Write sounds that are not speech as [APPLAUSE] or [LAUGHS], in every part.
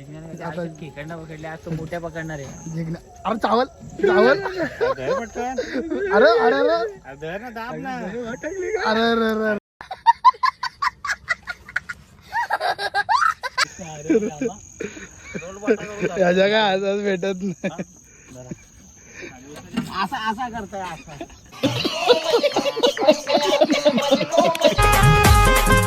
जिंकण्याने आता- आता खेकडनं पकडले आज तो मोठ्या पकडणार आहे. अरे चावल चावल. धर पटकन. अरे अरे अरे. अरे धर ना दाब ना. अरे अरे अरे याच्या काय असंच भेटत नाही. असा असा करतोय असा. [LAUGHS]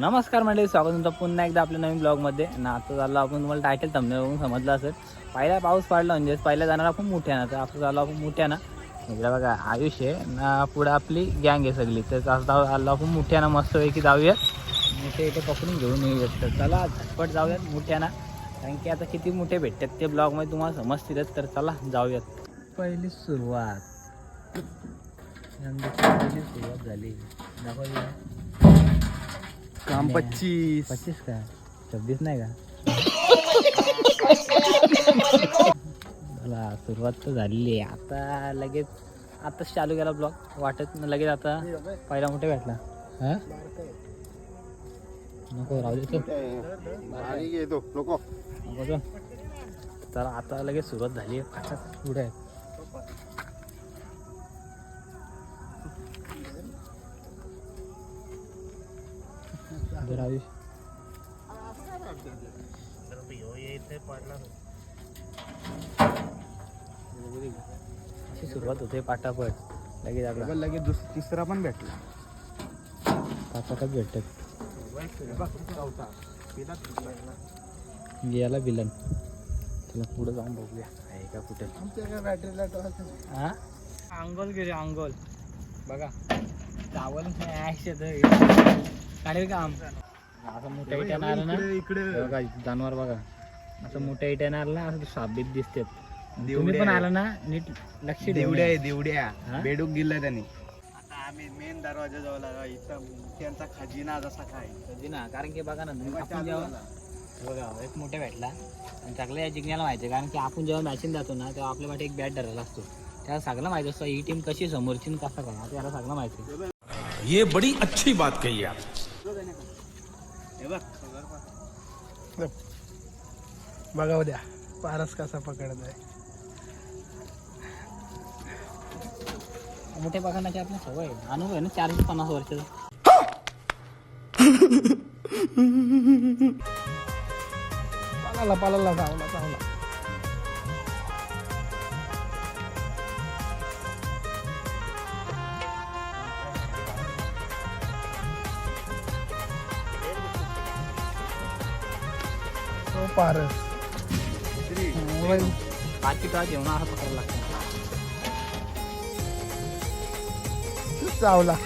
नमस्कार मंडळी स्वागत तुमचं पुन्हा एकदा आपल्या नवीन ब्लॉगमध्ये. ना आता झालं आपण तुम्हाला टायटल थंबने बघून समजलं असेल. पहिला पाऊस पडला म्हणजे पहिला जाणार आपण मोठ्यानं तर असं झालं आपण मोठ्यानं इकडे बघा आयुष्य आहे. ना पुढं आपली गँग आहे सगळी. तर असं आलो आपण मोठ्यानं मस्त पैकी जाऊयात. मोठे इथे पकडून घेऊन येऊयात. तर चला झटपट जाऊयात मोठ्यानं कारण की आता किती मोठे भेटतात ते ब्लॉगमध्ये तुम्हाला समजतीलच. तर चला जाऊयात. पहिली सुरुवात. पहिली सुरुवात झाली. दाखवली काम पच्चीस. पच्चीस का? छब्बीस नाही का? सुरुवात तर झालेली आहे. आता लगेच आताच चालू केला ब्लॉग. वाटत नाही लगेच आता पहिला मोठे भेटला. हा? नको राहू दे तो. नको. तर आता लगेच सुरुवात झाली आहे. पुढे अशी सुरुवात होते पाटापट. लगेच आपला लगेच दुस तिसरा पण भेटला. पाटापट भेटत याला बिलन. त्याला पुढे जाऊन बघूया. आहे का कुठे? आमच्या बॅटरीला हा अंगोल गिरे अंगोल बघा चावल येत काढेल का आम? असं मोठ्या इट्यानं आलं ना? इकडे हे बघा जानवर बघा. असं मोठ्या इट्यानं आलं ना असं साबीत दिसतात. तुम्ही देवड्या पण आहे. आला ना नीट लक्ष देवड्या. आहे देवड्या. हा? बेडूक गेला त्यांनी. आता आम्ही मेन दरवाजा जवळ आलो. इथं त्यांचा खजिना जसा काय. कधी ना कारण की बघा ना तुम्ही आपण जेव्हा बघा एक मोठा भेटला. आणि सगळं या जिंकण्याला माहिती आहे कारण की आपण जेव्हा मॅचिंग जातो ना तेव्हा आपल्या वाटे एक बॅट धरायला असतो. त्याला सगळं माहिती असतं ही टीम कशी समोरची कसा काय त्याला सगळं माहिती. ये बड़ी अच्छी बात कही आप. हे बघ. उद्या. पारस कसा पकडत आहे मोठे पकडण्याची आपल्या सवय. अनुभव आहे ना चारशे पन्नास वर्षाचा. पालाला पालाला चावला चावला तो पारस घेऊन असं पकडायला लागतं. चावला.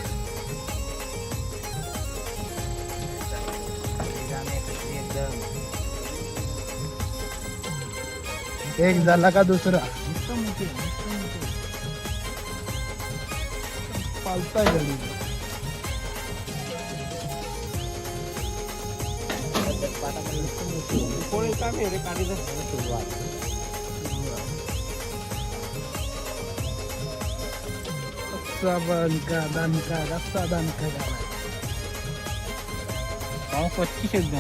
एकदम एक झाला का दुसरा. पालताय घरी सुरुवात. दणका दणका पच्चीस एकदम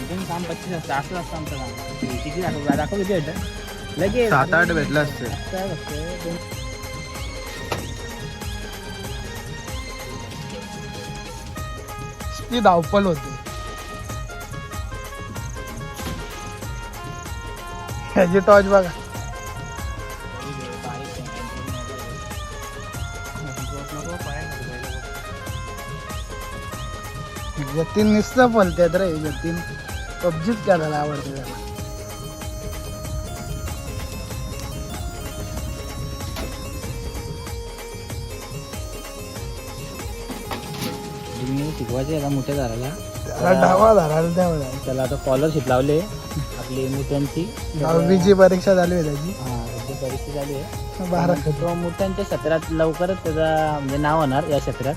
एकदम काम पच्चीस असतं असं असतं आमचं काम किती दाखव दाखव किती भेटतं लगेच सात आठ भेटलं असतं काय ती धावपल होती ह्याची टॉर्च बघा. जतीन निसतं बोलतात रे जतीन पबजीच करायला आवडते त्याला. शिकवायचे मोठ्या झाडाला धावा डावा धरायला त्याला आता कॉलरशिप लावले आपली मुठ्यांची दहावीची परीक्षा झाली आहे त्याची. हा त्याची परीक्षा झाली आहे. बारा तो मुठ्यांच्या क्षेत्रात लवकरच त्याचा म्हणजे नाव होणार या क्षेत्रात.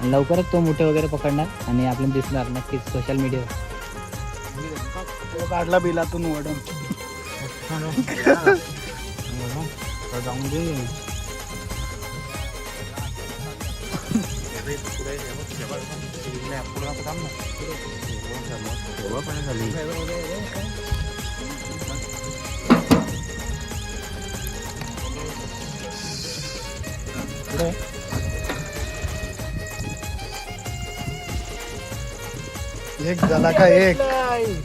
आणि लवकरच तो मुठे वगैरे पकडणार आणि आपल्याला दिसणार नक्कीच सोशल मीडियावर काढला बिलातून ओढून जाऊन दे. पुढे चालू एक झाला का एक?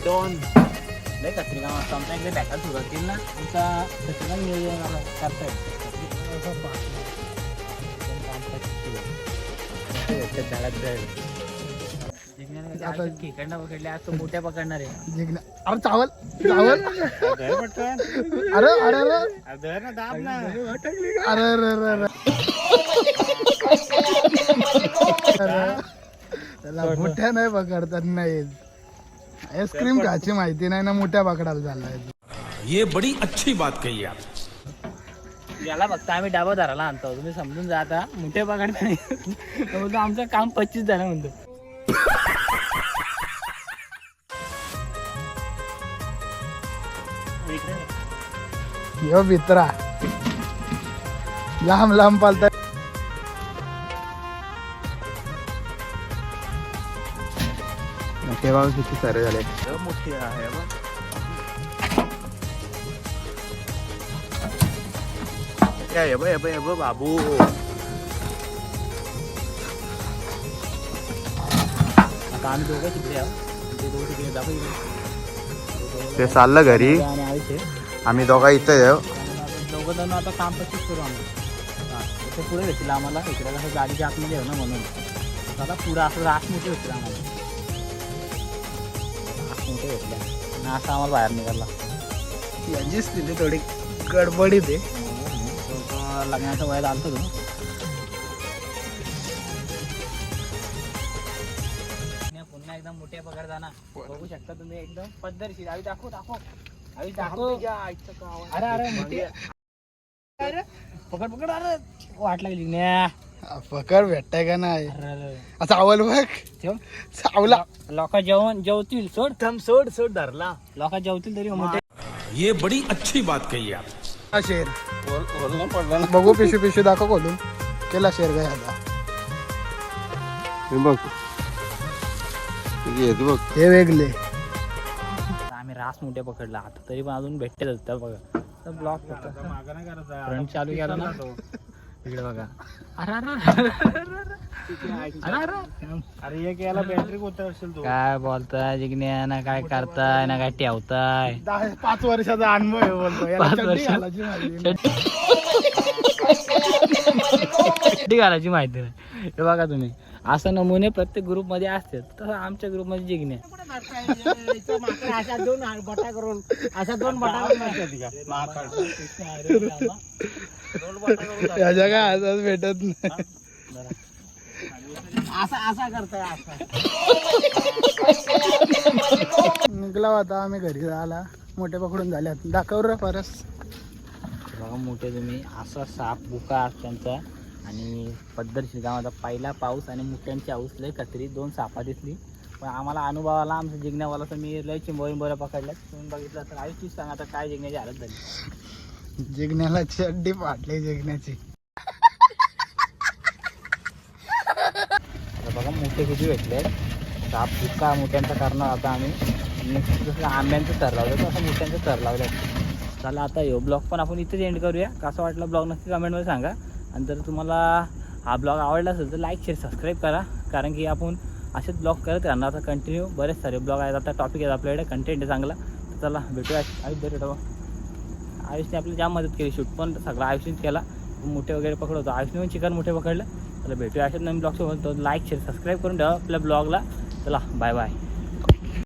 दोन. लय कचरी काम असतो मोठ्या पकडणार आहे. अरे चावल चावल. अरे अरे अरे अरे अरे अरे. त्याला मोठ्या नाही पकडतात नाही आईस्क्रीम खायची माहिती नाही ना मोठ्या पकडायला चाललाय ये बड़ी अच्छी बात कही आप। याला फक्त आम्ही डाबा धराला आणतो. तुम्ही समजून जा आता. मोठे पकडता नाही. तो बोलतो आमचं काम पच्चीस झालं म्हणतो. यो मित्रा लांब लांब पालता. तेव्हा किती सारे झाले. मोठी आहे बाबू. आता आम्ही दोघं तिकडे आहोत. ते दोघं तिकडे इकडे. ते चाललं घरी. आणि आयुष्य आम्ही दोघा इथं आहे. दोघं जण आता काम पच्चीस करू आम्ही. हा, पुढे भेटतील आम्हाला. इकडे कसं गाडीच्या आतमध्ये आहे ना म्हणून. आता पुढं असं रास मोठे भेटतील आम्हाला. आणि असं आम्हाला बाहेर निघाला. यांची स्थिती थोडी गडबडीत आहे. लग्नाच्या वयात आलतो तो. पुन्हा एकदम मोठ्या पगार जाणार बघू शकता तुम्ही एकदम पद्धतशीर. आवी दाखव दाखव. आवी दाखव. अरे अरे मोठी. अरे. पकड पकड. अरे वाट लागली. न्या. पकड भेटताय का नाही? चावल बघ. चावला. लोक जेवण जेवतील सोड. थम सोड सोड धरला. लोक जेवतील तरी मोठे ये बड़ी अच्छी बात कही आप. हा शेर. बघू पिशू पिशू दाखव खोलून. केला शेर काय आता बघ. हे वेगळे. आम्ही रास मोठे पकडला. आता तरी पण अजून भेटते बघा. ब्लॉक फ्रंट चालू केला ना. इकडे बघा अरे अरे अरे, अरे, अरे, अरे, अरे. अरे एक याला बॅटरी कोणता असेल तो काय बोलताय जिग्न्या ना काय करताय ना काय ठेवताय दहा पाच वर्षाचा अनुभव आहे बोलतो याला पाच चड्डी वर्ष? घालायची माहिती नाही. चड्डी घालायची माहिती नाही हे बघा तुम्ही असं नमुने प्रत्येक ग्रुपमध्ये असतात. तसं आमच्या ग्रुपमध्ये जिग्न्या अशा दोन बटा करून अशा दोन बटा याच्या काय आजच भेटत नाही. असा असा करताय निघला होता आम्ही घरी आला मोठे पकडून झाले. दाखव रे परस. बघा मोठे तुम्ही. असा साप बुका त्यांचा आणि पद्धतशीर गावाचा पहिला पाऊस आणि मुठ्यांची आऊस लय कत्री दोन सापा दिसली. पण आम्हाला अनुभव आला आमच्या जिंकण्यावाला तर मी लय चिंबोळी बरं पकडल्यात. तुम्ही बघितलं तर आयुष्य सांगा आता काय जिंकण्याची हालत झाली. जिग्ण्याला चड्डी फाटली जिग्ण्याची आता बघा मोठे किती भेटले साप बुक्का मोठ्यांचा करणार आता आम्ही. जसं आंब्यांचं तर लावलं तसं मोठ्यांचं तर लावलं चला आता यो ब्लॉग पण आपण इथेच एंड करूया. कसा वाटला ब्लॉग नक्की कमेंटमध्ये सांगा. आणि जर तुम्हाला हा ब्लॉग आवडला असेल तर लाईक शेअर सबस्क्राईब करा. कारण की आपण असेच ब्लॉग करत राहणार. आता कंटिन्यू बरेच सारे ब्लॉग आहेत. आता टॉपिक आहेत आपल्याकडे. कंटेंट आहे चांगला. तर चला भेटूया. आयुष बरे आयुषने आपली जाम मदत केली. शूट पण सगळं आयुषनेच केला. मोठे वगैरे पकडत. होतो आयुषने पण चिकन मोठे पकडलं. चला भेटूया असेच नवीन ब्लॉग सोबत. लाईक शेअर सबस्क्राईब करून ठेवा आपल्या ब्लॉगला चला बाय बाय